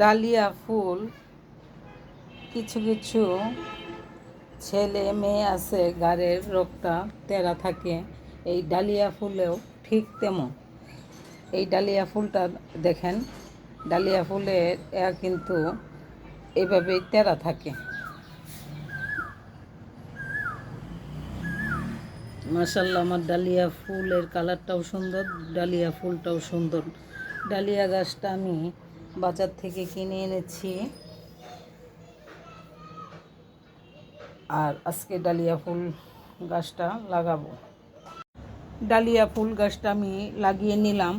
Dahlia ফুল, কিছু কিছু ছেলে মেয়ে আছে গাড়ের রোগটা তেরা থাকে, এই ডালিয়া ফুলেও ঠিক তেমন। এই ডালিয়া ফুলটা দেখেন, ডালিয়া ফুলের কিন্তু এভাবেই তেরা থাকে। মাসাল্লাহ আমার ডালিয়া ফুলের কালারটাও সুন্দর, ডালিয়া ফুলটাও সুন্দর। ডালিয়া গাছটা আমি বাজার থেকে কিনে এনেছি। আর আজকে ডালিয়া ফুল গাছটা লাগাবো। ডালিয়া ফুল গাছটা আমি লাগিয়ে নিলাম।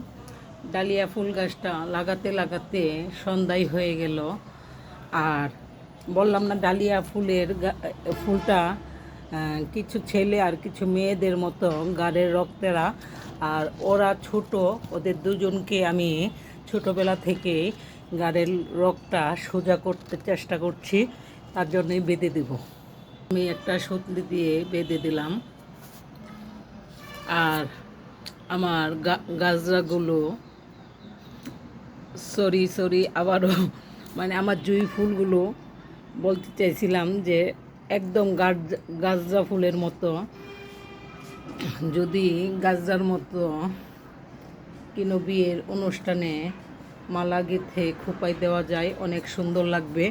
ডালিয়া ফুল গাছটা লাগাতে লাগাতে সন্ধ্যায় হয়ে গেল। আর বললাম না, ডালিয়া ফুলের ফুলটা কিছু ছেলে আর কিছু মেয়েদের মতো গাড়ের রক্তেরা। আর ওরা ছোট, ওদের দুজনকে আমি ছোটবেলা থেকে গাড়ের রক্তটা সোজা করতে চেষ্টা করছি, তার জন্যই বেঁধে দেব। আমি একটা সতলি দিয়ে বেঁধে দিলাম। আর আমার গাজরাগুলো সরি সরি, আবারও মানে আমার জুঁই ফুলগুলো বলতে চাইছিলাম যে একদম গাজরা ফুলের মতো, যদি গাজরার মতো কিনো বিয়ের অনুষ্ঠানে মালা গেঁথে খোপায় দেওয়া যায়, অনেক সুন্দর লাগবে।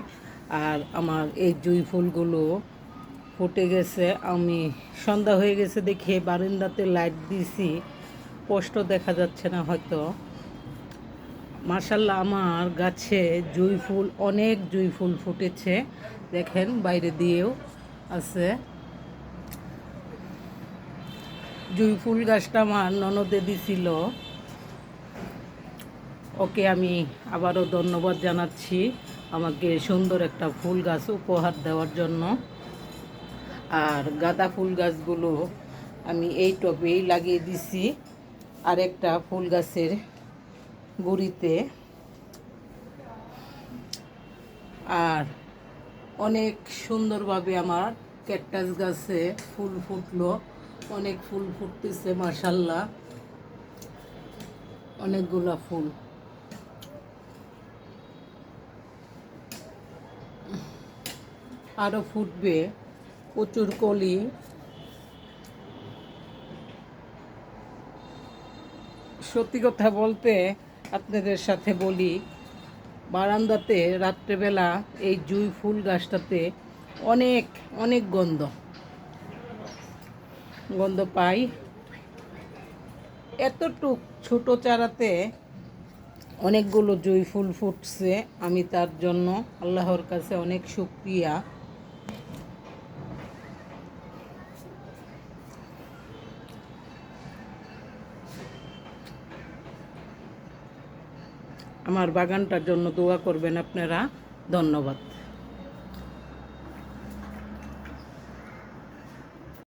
আর আমার এই জুঁই ফুলগুলো ফুটে গেছে। আমি সন্ধ্যা হয়ে গেছে দেখে বারান্দাতে লাইট দিছি, স্পষ্ট দেখা যাচ্ছে না হয়তো। মার্শাল্লাহ আমার গাছে জুঁই ফুল, অনেক জুঁই ফুল ফুটেছে। দেখেন, বাইরে দিয়েও আছে। জুঁই ফুল গাছটা আমার ননদে দিছিল। ওকে আমি আবারও ধন্যবাদ জানাচ্ছি আমাকে সুন্দর একটা ফুল গাছ উপহার দেওয়ার জন্য। আর গাঁদা ফুল গাছগুলো আমি এই টবেই লাগিয়ে দিছি। আরেকটা ফুল গাছের গুড়িতে। আর অনেক সুন্দরভাবে আমার ক্যাকটাস গাছে ফুল ফুটলো। অনেক ফুল ফুটতেছে মার্শাল্লাহ অনেকগুলা ফুল। আরও ফুটবে। প্রচুর কলি। সত্যি কথা বলতে আপনাদের সাথে বলি, বারান্দাতে রাত্রেবেলা এই জুঁই ফুল গাছটাতে অনেক অনেক গন্ধ। গন্ধ পাই। এতটুক ছোট চারাতে অনেকগুলো জুঁই ফুল ফুটছে। আমি তার জন্য আল্লাহর কাছে অনেক শুক্রিয়া। আমার বাগানটার জন্য দোয়া করবেন আপনারা। ধন্যবাদ।